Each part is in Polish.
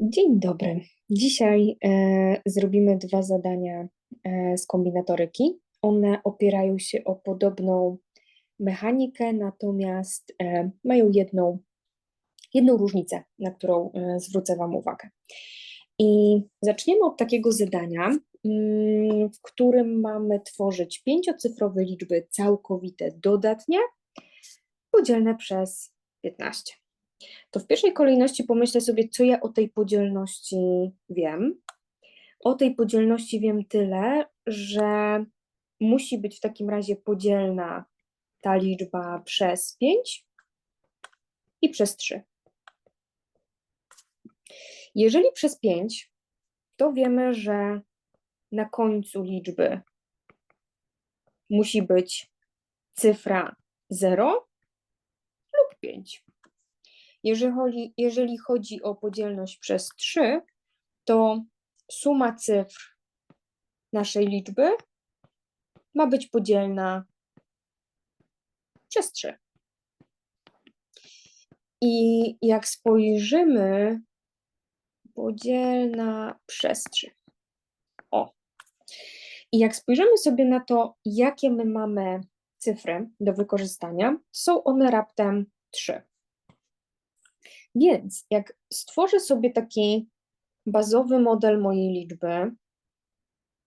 Dzień dobry. Dzisiaj e, zrobimy dwa zadania e, z kombinatoryki. One opierają się o podobną mechanikę, natomiast e, mają jedną, jedną różnicę, na którą e, zwrócę Wam uwagę. I zaczniemy od takiego zadania, mm, w którym mamy tworzyć pięciocyfrowe liczby całkowite dodatnie, podzielne przez 15 to w pierwszej kolejności pomyślę sobie, co ja o tej podzielności wiem. O tej podzielności wiem tyle, że musi być w takim razie podzielna ta liczba przez 5 i przez 3. Jeżeli przez 5, to wiemy, że na końcu liczby musi być cyfra 0 lub 5. Jeżeli jeżeli chodzi o podzielność przez 3, to suma cyfr naszej liczby ma być podzielna przez 3. I jak spojrzymy, podzielna przez 3. O. I jak spojrzymy sobie na to, jakie my mamy cyfry do wykorzystania, są one raptem 3. Więc jak stworzę sobie taki bazowy model mojej liczby,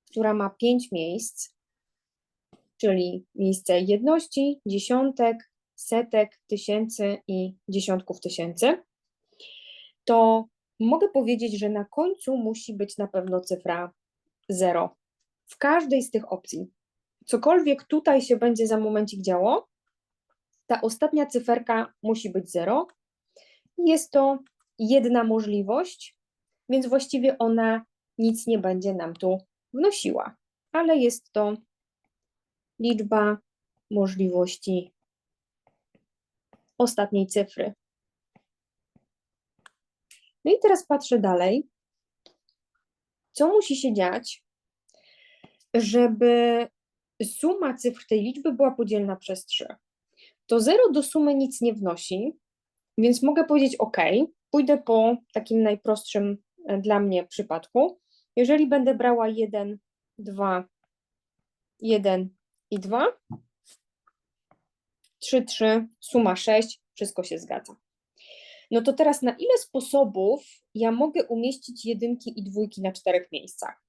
która ma pięć miejsc, czyli miejsce jedności, dziesiątek, setek, tysięcy i dziesiątków tysięcy, to mogę powiedzieć, że na końcu musi być na pewno cyfra 0 w każdej z tych opcji. Cokolwiek tutaj się będzie za momencik działo, ta ostatnia cyferka musi być 0, jest to jedna możliwość, więc właściwie ona nic nie będzie nam tu wnosiła, ale jest to liczba możliwości ostatniej cyfry. No i teraz patrzę dalej. Co musi się dziać, żeby suma cyfr tej liczby była podzielna przez 3? To 0 do sumy nic nie wnosi, więc mogę powiedzieć OK, pójdę po takim najprostszym e, dla mnie przypadku. Jeżeli będę brała 1, 2, 1 i 2, 3, 3, suma 6, wszystko się zgadza. No to teraz na ile sposobów ja mogę umieścić jedynki i dwójki na czterech miejscach?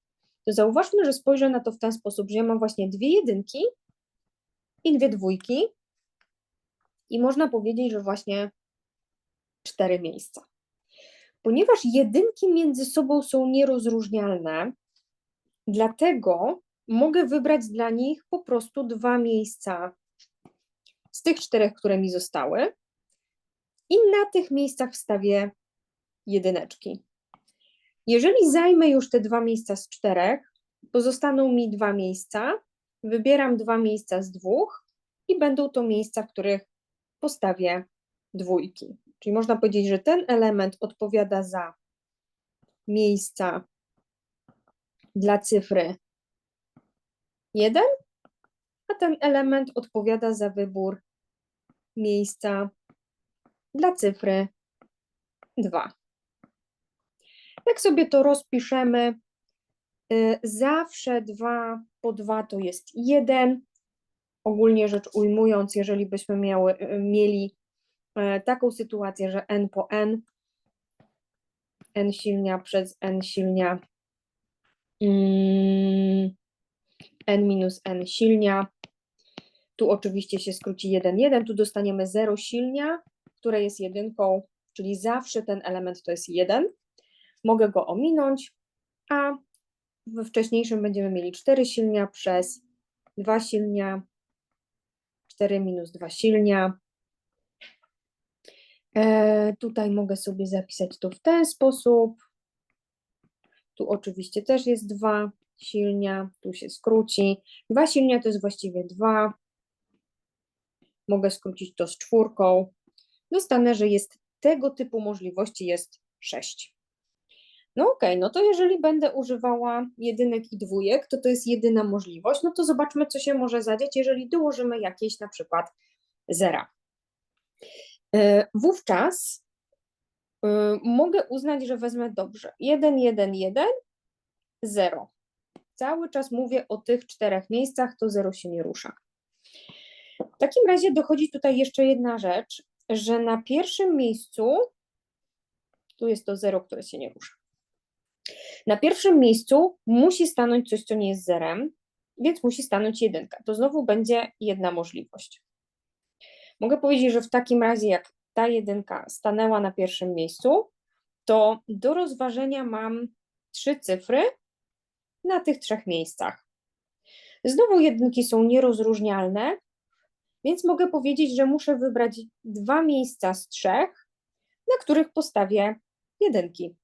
To zauważmy, że spojrzę na to w ten sposób, że ja mam właśnie dwie jedynki i dwie dwójki i można powiedzieć, że właśnie cztery miejsca. Ponieważ jedynki między sobą są nierozróżnialne, dlatego mogę wybrać dla nich po prostu dwa miejsca z tych czterech, które mi zostały i na tych miejscach wstawię jedyneczki. Jeżeli zajmę już te dwa miejsca z czterech, pozostaną mi dwa miejsca, wybieram dwa miejsca z dwóch i będą to miejsca, w których postawię dwójki. Czyli można powiedzieć, że ten element odpowiada za miejsca dla cyfry 1, a ten element odpowiada za wybór miejsca dla cyfry 2. Jak sobie to rozpiszemy, y, zawsze 2 po 2 to jest 1. Ogólnie rzecz ujmując, jeżeli byśmy miały, y, mieli taką sytuację, że n po n, n silnia przez n silnia, mm, n minus n silnia. Tu oczywiście się skróci 1, 1, tu dostaniemy 0 silnia, które jest jedynką, czyli zawsze ten element to jest 1. Mogę go ominąć, a we wcześniejszym będziemy mieli 4 silnia przez 2 silnia, 4 minus 2 silnia, E, tutaj mogę sobie zapisać to w ten sposób. Tu oczywiście też jest dwa silnia, tu się skróci. Dwa silnia to jest właściwie dwa. Mogę skrócić to z czwórką. Dostanę, że jest tego typu możliwości jest sześć. No okej, no to jeżeli będę używała jedynek i dwójek, to to jest jedyna możliwość. No to zobaczmy, co się może zadziać, jeżeli dołożymy jakieś na przykład zera. E, wówczas y, mogę uznać, że wezmę dobrze. 1, 1, 1, 0. Cały czas mówię o tych czterech miejscach, to 0 się nie rusza. W takim razie dochodzi tutaj jeszcze jedna rzecz, że na pierwszym miejscu, tu jest to 0, które się nie rusza. Na pierwszym miejscu musi stanąć coś, co nie jest zerem, więc musi stanąć jedynka. To znowu będzie jedna możliwość. Mogę powiedzieć, że w takim razie, jak ta jedynka stanęła na pierwszym miejscu, to do rozważenia mam trzy cyfry na tych trzech miejscach. Znowu jedynki są nierozróżnialne, więc mogę powiedzieć, że muszę wybrać dwa miejsca z trzech, na których postawię jedynki.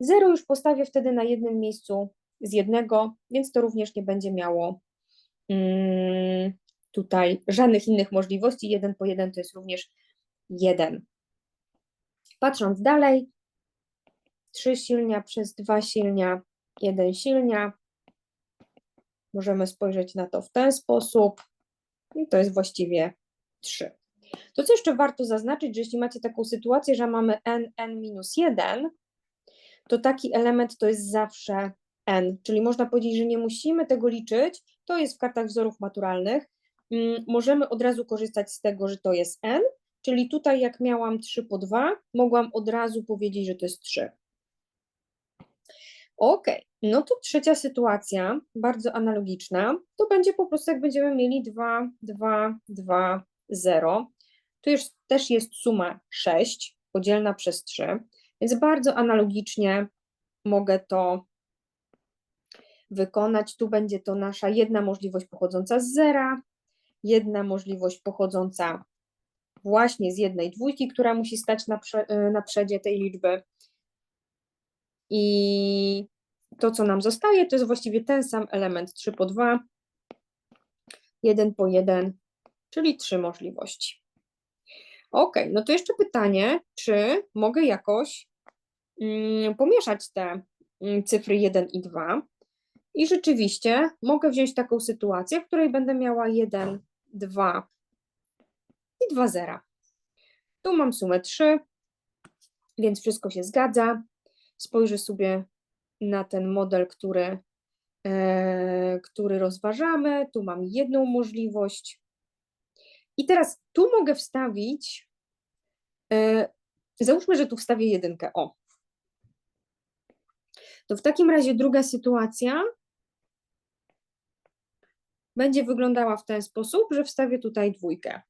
Zero już postawię wtedy na jednym miejscu z jednego, więc to również nie będzie miało mm, tutaj żadnych innych możliwości. Jeden po jeden to jest również jeden. Patrząc dalej, trzy silnia przez dwa silnia, jeden silnia. Możemy spojrzeć na to w ten sposób. I to jest właściwie 3. To, co jeszcze warto zaznaczyć, że jeśli macie taką sytuację, że mamy n, n minus 1, to taki element to jest zawsze n, czyli można powiedzieć, że nie musimy tego liczyć, to jest w kartach wzorów maturalnych, możemy od razu korzystać z tego, że to jest n, czyli tutaj jak miałam 3 po 2, mogłam od razu powiedzieć, że to jest 3. Ok, no to trzecia sytuacja, bardzo analogiczna, to będzie po prostu jak będziemy mieli 2, 2, 2, 0. Tu już też jest suma 6 podzielna przez 3, więc bardzo analogicznie mogę to wykonać. Tu będzie to nasza jedna możliwość pochodząca z zera, jedna możliwość pochodząca właśnie z jednej dwójki, która musi stać na, prze, na przedzie tej liczby. I to, co nam zostaje, to jest właściwie ten sam element 3 po 2, 1 po 1, czyli trzy możliwości. Ok, no to jeszcze pytanie, czy mogę jakoś mm, pomieszać te mm, cyfry 1 i 2 i rzeczywiście mogę wziąć taką sytuację, w której będę miała 1, 2 i 2 zera. Tu mam sumę 3, więc wszystko się zgadza. Spojrzę sobie na ten model, który, e, który rozważamy. Tu mam jedną możliwość. I teraz tu mogę wstawić, e, załóżmy, że tu wstawię jedynkę, o. To w takim razie druga sytuacja będzie wyglądała w ten sposób, że wstawię tutaj dwójkę.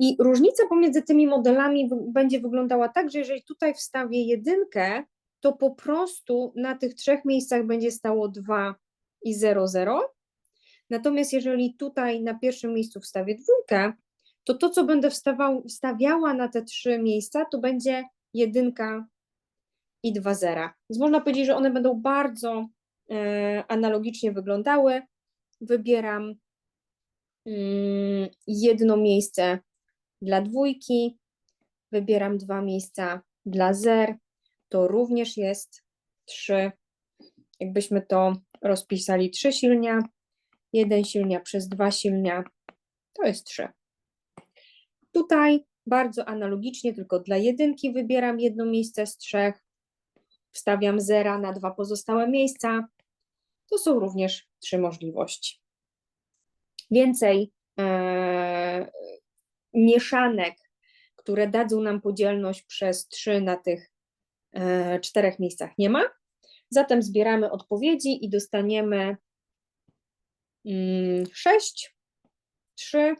I różnica pomiędzy tymi modelami będzie wyglądała tak, że jeżeli tutaj wstawię jedynkę, to po prostu na tych trzech miejscach będzie stało 2 i 0, 0. Natomiast jeżeli tutaj na pierwszym miejscu wstawię dwójkę, to to, co będę wstawał, wstawiała na te trzy miejsca, to będzie jedynka i dwa zera. Więc można powiedzieć, że one będą bardzo analogicznie wyglądały. Wybieram mm, jedno miejsce dla dwójki, wybieram dwa miejsca dla zer, to również jest trzy. Jakbyśmy to rozpisali, trzy silnia, jeden silnia przez dwa silnia, to jest trzy. Tutaj bardzo analogicznie, tylko dla jedynki wybieram jedno miejsce z trzech, wstawiam zera na dwa pozostałe miejsca. To są również trzy możliwości. Więcej e, mieszanek, które dadzą nam podzielność przez 3 na tych e, czterech miejscach nie ma. Zatem zbieramy odpowiedzi i dostaniemy 6, 3,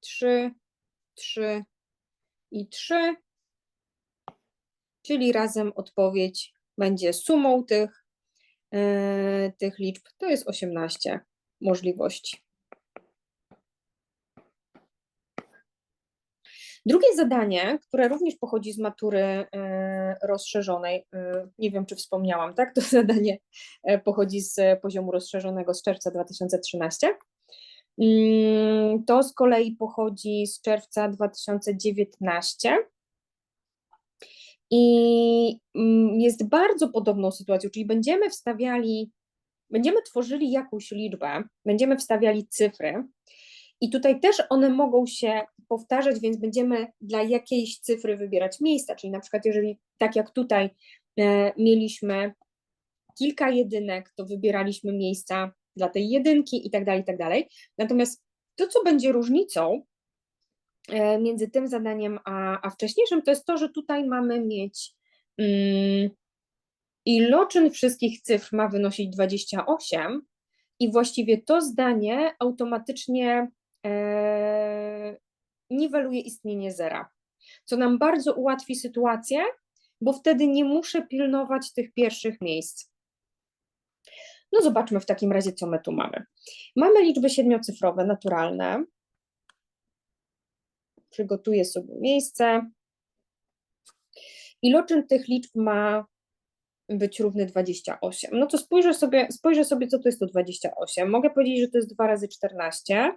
3, 3 i 3, czyli razem odpowiedź będzie sumą tych, tych liczb, to jest 18 możliwości. Drugie zadanie, które również pochodzi z matury e, rozszerzonej, e, nie wiem czy wspomniałam, tak? To zadanie pochodzi z poziomu rozszerzonego z czerwca 2013. Mm, to z kolei pochodzi z czerwca 2019 i mm, jest bardzo podobną sytuacją, czyli będziemy wstawiali, będziemy tworzyli jakąś liczbę, będziemy wstawiali cyfry i tutaj też one mogą się powtarzać, więc będziemy dla jakiejś cyfry wybierać miejsca, czyli na przykład jeżeli tak jak tutaj e, mieliśmy kilka jedynek, to wybieraliśmy miejsca dla tej jedynki i tak dalej, i tak dalej. Natomiast to, co będzie różnicą między tym zadaniem a, a wcześniejszym, to jest to, że tutaj mamy mieć mm, iloczyn wszystkich cyfr ma wynosić 28 i właściwie to zdanie automatycznie e, niweluje istnienie zera, co nam bardzo ułatwi sytuację, bo wtedy nie muszę pilnować tych pierwszych miejsc. No zobaczmy w takim razie, co my tu mamy. Mamy liczby siedmiocyfrowe, naturalne. Przygotuję sobie miejsce. Iloczyn tych liczb ma być równy 28. No to spojrzę sobie, spojrzę sobie, co to jest to 28. Mogę powiedzieć, że to jest 2 razy 14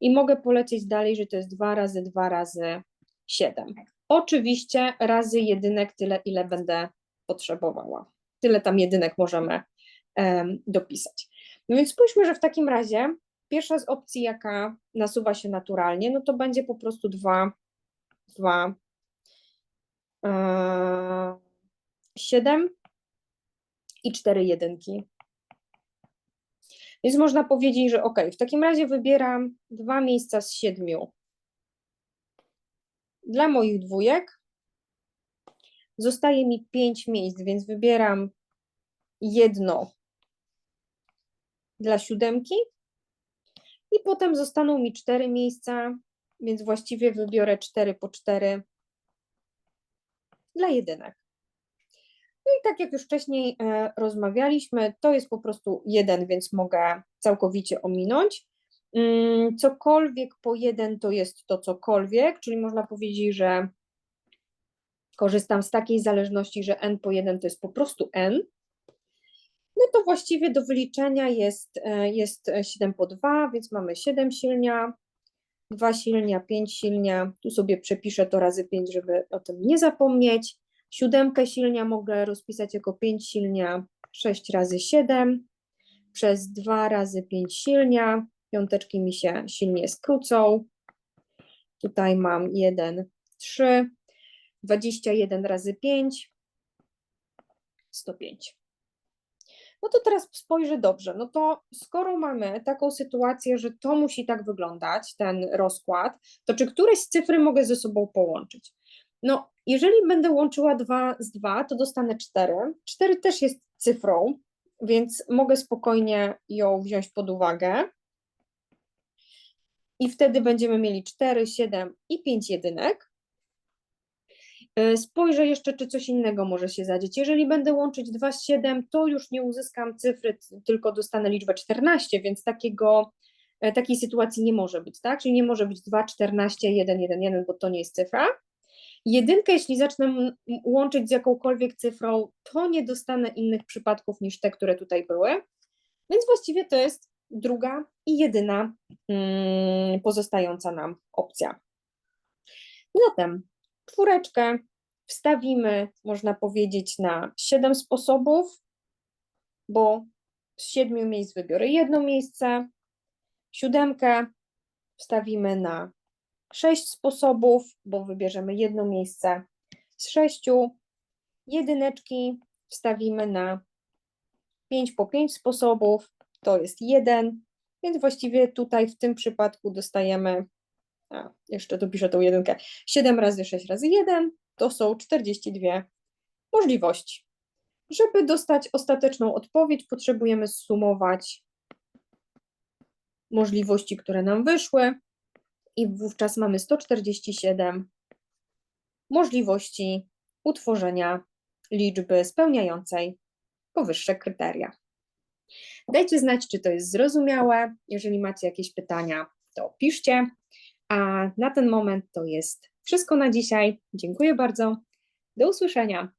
i mogę polecieć dalej, że to jest 2 razy 2 razy 7. Oczywiście razy jedynek tyle, ile będę potrzebowała. Tyle tam jedynek możemy um, dopisać. No więc spójrzmy, że w takim razie pierwsza z opcji, jaka nasuwa się naturalnie, no to będzie po prostu 2, 2, 7 i 4 jedynki. Więc można powiedzieć, że ok, w takim razie wybieram dwa miejsca z siedmiu dla moich dwójek. Zostaje mi pięć miejsc, więc wybieram jedno dla siódemki i potem zostaną mi cztery miejsca, więc właściwie wybiorę cztery po cztery dla jedynek. No i tak jak już wcześniej e, rozmawialiśmy, to jest po prostu jeden, więc mogę całkowicie ominąć. Mm, cokolwiek po jeden to jest to cokolwiek, czyli można powiedzieć, że korzystam z takiej zależności, że n po jeden to jest po prostu n. No to właściwie do wyliczenia jest, e, jest 7 po 2, więc mamy 7 silnia, 2 silnia, 5 silnia. Tu sobie przepiszę to razy 5, żeby o tym nie zapomnieć. Siódemkę silnia mogę rozpisać jako 5 silnia, 6 razy 7, przez 2 razy 5 silnia, piąteczki mi się silnie skrócą. Tutaj mam 1, 3, 21 razy 5, 105. No to teraz spojrzę dobrze, no to skoro mamy taką sytuację, że to musi tak wyglądać, ten rozkład, to czy któreś z cyfry mogę ze sobą połączyć? No, jeżeli będę łączyła 2 z 2, to dostanę 4. 4 też jest cyfrą, więc mogę spokojnie ją wziąć pod uwagę. I wtedy będziemy mieli 4, 7 i 5 jedynek. E, spojrzę jeszcze, czy coś innego może się zadzieć. Jeżeli będę łączyć 2 z 7, to już nie uzyskam cyfry, tylko dostanę liczbę 14, więc takiego, e, takiej sytuacji nie może być, tak? Czyli nie może być 2, 14, 1, 1, 1, bo to nie jest cyfra. Jedynkę, jeśli zacznę łączyć z jakąkolwiek cyfrą, to nie dostanę innych przypadków niż te, które tutaj były. Więc właściwie to jest druga i jedyna hmm, pozostająca nam opcja. Zatem czwóreczkę wstawimy, można powiedzieć, na siedem sposobów, bo z siedmiu miejsc wybiorę jedno miejsce. Siódemkę wstawimy na sześć sposobów, bo wybierzemy jedno miejsce z sześciu. Jedyneczki wstawimy na pięć po pięć sposobów, to jest jeden, więc właściwie tutaj w tym przypadku dostajemy, a jeszcze dopiszę tą jedynkę, 7 razy 6 razy 1, to są 42 możliwości. Żeby dostać ostateczną odpowiedź, potrzebujemy zsumować możliwości, które nam wyszły i wówczas mamy 147 możliwości utworzenia liczby spełniającej powyższe kryteria. Dajcie znać, czy to jest zrozumiałe. Jeżeli macie jakieś pytania, to piszcie. A na ten moment to jest wszystko na dzisiaj. Dziękuję bardzo. Do usłyszenia.